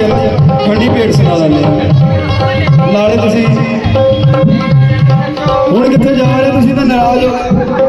ਠੰਡੀ ਭੇਟ ਸੁਣਾ ਲੈਂਦੇ ਨਾਲੇ ਤੁਸੀਂ ਹੁਣ ਕਿੱਥੇ ਜਾ ਰਹੇ ਤੁਸੀਂ ਤਾਂ ਨਾਰਾਜ਼ ਹੋ